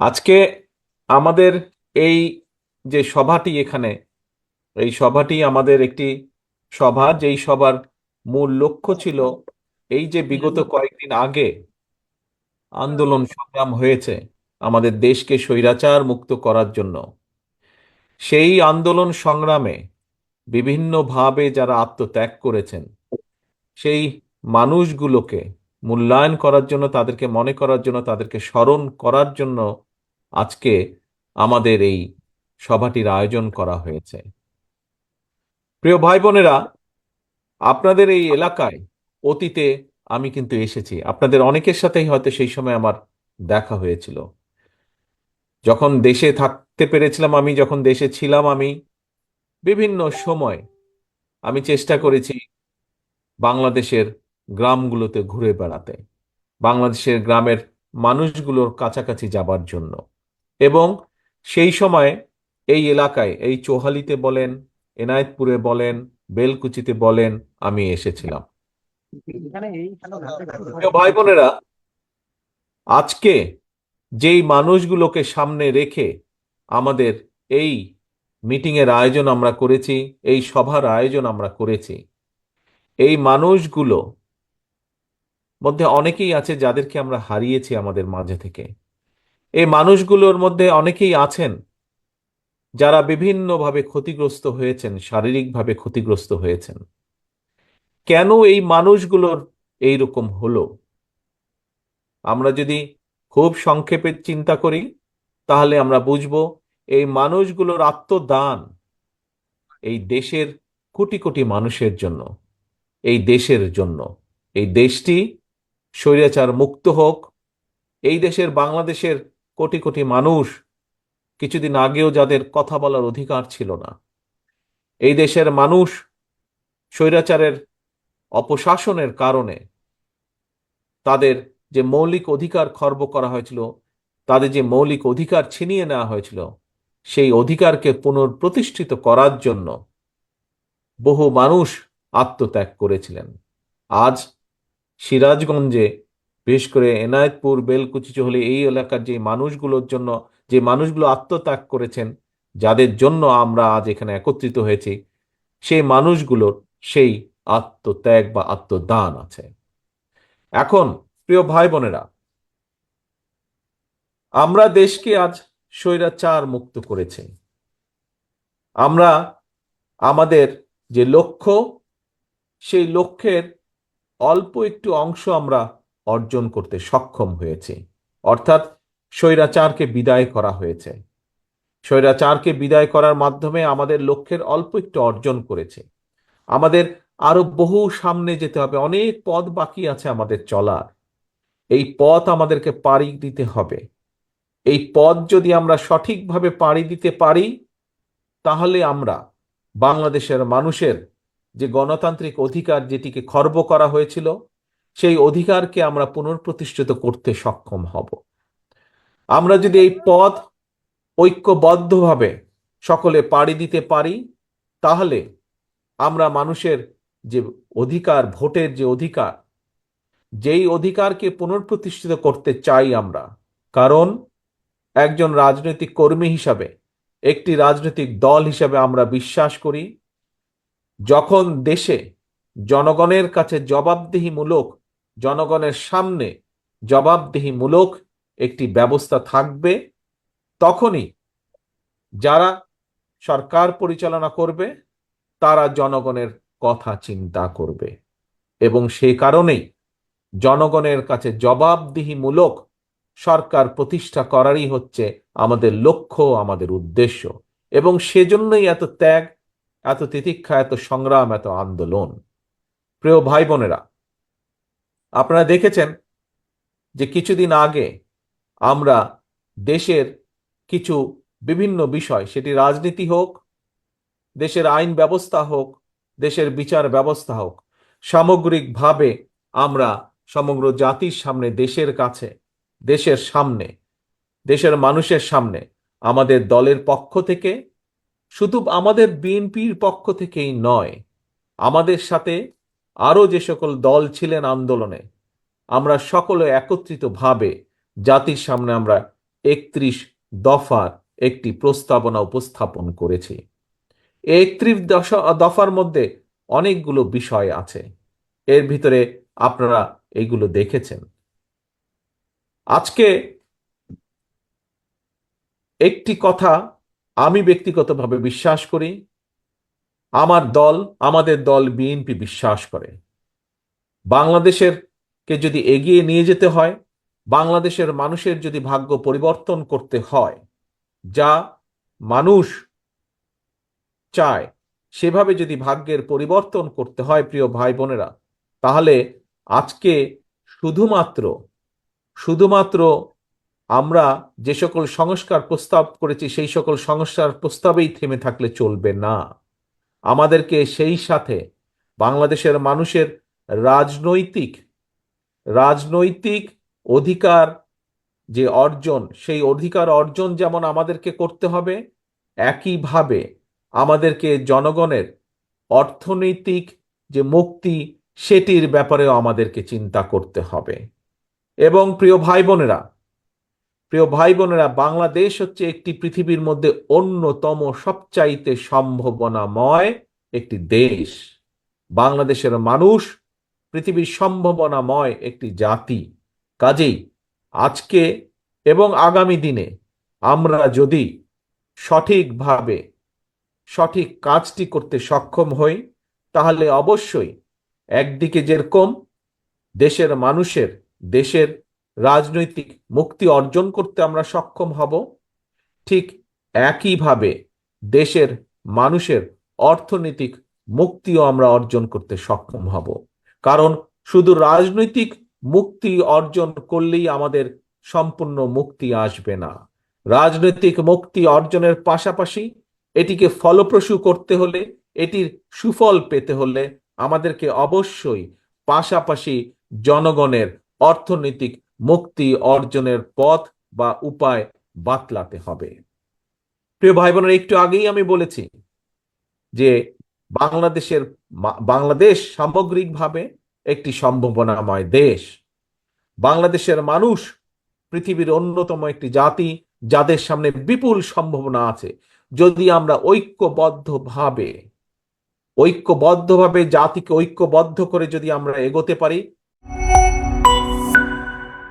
আজকে আমাদের এই যে সভাটি এখানে, এই সভাটি আমাদের একটি সভা, যেই সভার মূল লক্ষ্য ছিল এই যে বিগত কয়েকদিন আগে আন্দোলন সংগ্রাম হয়েছে আমাদের দেশকে স্বৈরাচার মুক্ত করার জন্য। সেই আন্দোলন সংগ্রামে বিভিন্নভাবে যারা আত্মত্যাগ করেছেন, সেই মানুষগুলোকে মূল্যায়ন করার জন্য, তাদেরকে মনে করার জন্য, তাদেরকে স্মরণ করার জন্য আজকে আমাদের এই সভাটির আয়োজন করা হয়েছে। প্রিয় ভাই বোনেরা আপনাদের এই এলাকায় অতীতে আমি কিন্তু এসেছি। আপনাদের অনেকের সাথেই হয়তো সেই সময় আমার দেখা হয়েছিল। যখন দেশে থাকতে পেরেছিলাম আমি, যখন দেশে ছিলাম আমি, বিভিন্ন সময় আমি চেষ্টা করেছি বাংলাদেশের গ্রামগুলোতে ঘুরে বেড়াতে, বাংলাদেশের গ্রামের মানুষগুলোর কাছাকাছি যাবার জন্য। এবং সেই সময় এই এলাকায়, এই চোহালিতে বলেন, এনায়েতপুরে বলেন, বেলকুচিতে বলেন, আমি এসেছিলাম। ভাই বোনেরা আজকে যেই মানুষগুলোকে সামনে রেখে আমাদের এই মিটিং এর আয়োজন আমরা করেছি, এই সভার আয়োজন আমরা করেছি, এই মানুষগুলো মধ্যে অনেকেই আছে যাদেরকে আমরা হারিয়েছি আমাদের মাঝে থেকে। এই মানুষগুলোর মধ্যে অনেকেই আছেন যারা বিভিন্নভাবে ক্ষতিগ্রস্ত হয়েছেন, শারীরিকভাবে ক্ষতিগ্রস্ত হয়েছেন। কেন এই মানুষগুলোর এই রকম হলো? আমরা যদি খুব সংক্ষেপে চিন্তা করি, তাহলে আমরা বুঝব এই মানুষগুলোর আত্মদান এই দেশের কোটি কোটি মানুষের জন্য, এই দেশের জন্য। এই দেশটি স্বৈরাচার মুক্ত হোক, এই দেশের বাংলাদেশের কোটি কোটি মানুষ কিছুদিন আগেও যাদের কথা বলার অধিকার ছিল না। এই দেশের মানুষ স্বৈরাচারের অপশাসনের কারণে তাদের যে মৌলিক অধিকার খর্ব করা হয়েছিল, তাদের যে মৌলিক অধিকার ছিনিয়ে নেওয়া হয়েছিল, সেই অধিকারকে পুনঃপ্রতিষ্ঠিত করার জন্য বহু মানুষ আত্মত্যাগ করেছিলেন। আজ সিরাজগঞ্জে বিশেষ করে এনায়েতপুর, বেলকুচি, চহলি এই এলাকার যে মানুষগুলোর জন্য, যে মানুষগুলো আত্মত্যাগ করেছেন, যাদের জন্য আমরা আজ এখানে একত্রিত হয়েছি, সেই মানুষগুলোর সেই আত্মত্যাগ বা আত্মদান আছে। এখন, প্রিয় ভাই বোনেরা আমরা দেশকে আজ স্বৈরাচার মুক্ত করেছি। আমরা আমাদের যে লক্ষ্য, সেই লক্ষ্যের অল্প একটু অংশ আমরা অর্জন করতে সক্ষম হয়েছি। অর্থাৎ স্বৈরাচারকে বিদায় করা হয়েছে। স্বৈরাচারকে বিদায় করার মাধ্যমে আমাদের লক্ষ্যের অল্প একটু অর্জন করেছে। আমাদের আরও বহু সামনে যেতে হবে, অনেক পথ বাকি আছে আমাদের চলার। এই পথ আমাদেরকে পাড়ি দিতে হবে। এই পথ যদি আমরা সঠিকভাবে পাড়ি দিতে পারি, তাহলে আমরা বাংলাদেশের মানুষের যে গণতান্ত্রিক অধিকার যেটিকে খর্ব করা হয়েছিল সেই অধিকারকে আমরা পুনঃপ্রতিষ্ঠিত করতে সক্ষম হব। আমরা যদি এই পথ ঐক্যবদ্ধভাবে সকলে পাড়ি দিতে পারি, তাহলে আমরা মানুষের যে অধিকার, ভোটের যে অধিকার, যেই অধিকারকে পুনঃপ্রতিষ্ঠিত করতে চাই আমরা, কারণ একজন রাজনৈতিক কর্মী হিসাবে, একটি রাজনৈতিক দল হিসাবে আমরা বিশ্বাস করি, যখন দেশে জনগণের কাছে জবাবদিহিমূলক জনগণের সামনে জবাবদিহিমূলক একটি ব্যবস্থা থাকবে, তখনই যারা সরকার পরিচালনা করবে, তারা জনগণের কথা চিন্তা করবে। এবং সেই কারণেই জনগণের কাছে জবাবদিহিমূলক সরকার প্রতিষ্ঠা করারই হচ্ছে আমাদের লক্ষ্য, আমাদের উদ্দেশ্য। এবং সেজন্যই এত ত্যাগ, এত তিতিক্ষা, এত সংগ্রাম, এত আন্দোলন। প্রিয় ভাই বোনেরা আপনারা দেখেছেন যে কিছুদিন আগে আমরা দেশের কিছু বিভিন্ন বিষয়, সেটি রাজনীতি হোক, দেশের আইন ব্যবস্থা হোক, দেশের বিচার ব্যবস্থা হোক, সামগ্রিকভাবে আমরা সমগ্র জাতির সামনে, দেশের কাছে, দেশের সামনে, দেশের মানুষের সামনে, আমাদের দলের পক্ষ থেকে, শুধু আমাদের বিএনপির পক্ষ থেকেই নয়, আমাদের সাথে আরও যে সকল দল ছিলেন আন্দোলনে, আমরা সকলে একত্রিতভাবে জাতির সামনে আমরা একত্রিশ দফার একটি প্রস্তাবনা উপস্থাপন করেছি। একত্রিশ দফার মধ্যে অনেকগুলো বিষয় আছে। এর ভিতরে আপনারা এগুলো দেখেছেন। আজকে একটি কথা আমি ব্যক্তিগতভাবে বিশ্বাস করি আমার দল, আমাদের দল বিএনপি বিশ্বাস করে। বাংলাদেশের কে যদি এগিয়ে নিয়ে যেতে হয়, বাংলাদেশের মানুষের যদি ভাগ্য পরিবর্তন করতে হয়, যা মানুষ চায়, সেভাবে যদি ভাগ্যের পরিবর্তন করতে হয়, প্রিয় ভাই বোনেরা তাহলে আজকে শুধুমাত্র শুধুমাত্র আমরা যে সকল সংস্কার প্রস্তাব করেছি, সেই সকল সংস্কার প্রস্তাবেই থেমে থাকলে চলবে না। আমাদেরকে সেই সাথে বাংলাদেশের মানুষের রাজনৈতিক রাজনৈতিক অধিকার যে অর্জন, সেই অধিকার অর্জন যেমন আমাদেরকে করতে হবে, একইভাবে আমাদেরকে জনগণের অর্থনৈতিক যে মুক্তি সেটির ব্যাপারেও আমাদেরকে চিন্তা করতে হবে। এবং প্রিয় ভাই বোনেরা প্রিয় ভাই বোনেরা বাংলাদেশ হচ্ছে একটি পৃথিবীর মধ্যে অন্যতম সবচাইতে সম্ভাবনাময় একটি দেশ। বাংলাদেশের মানুষ পৃথিবীর সম্ভাবনাময় একটি জাতি। কাজেই আজকে এবং আগামী দিনে আমরা যদি সঠিকভাবে সঠিক কাজটি করতে সক্ষম হই, তাহলে অবশ্যই একদিকে যেরকম দেশের মানুষের, দেশের রাজনৈতিক মুক্তি অর্জন করতে আমরা সক্ষম হব। ঠিক একইভাবে দেশের মানুষের অর্থনৈতিক মুক্তিও আমরা অর্জন করতে সক্ষম হব। কারণ শুধু রাজনৈতিক মুক্তি অর্জন করলেই আমাদের সম্পূর্ণ মুক্তি আসবে না। রাজনৈতিক মুক্তি অর্জনের পাশাপাশি এটিকে ফলপ্রসূ করতে হলে, এটির সুফল পেতে হলে আমাদেরকে অবশ্যই পাশাপাশি জনগণের অর্থনৈতিক মুক্তি অর্জনের পথ বা উপায় বাতলাতে হবে। প্রিয় ভাই বোনেরা একটু আগেই আমি বলেছি যে বাংলাদেশের বাংলাদেশ সামগ্রিকভাবে একটি সম্ভাবনাময় দেশ। বাংলাদেশের মানুষ পৃথিবীর অন্যতম একটি জাতি, যাদের সামনে বিপুল সম্ভাবনা আছে। যদি আমরা ঐক্যবদ্ধভাবে ঐক্যবদ্ধভাবে জাতিকে ঐক্যবদ্ধ করে যদি আমরা এগোতে পারি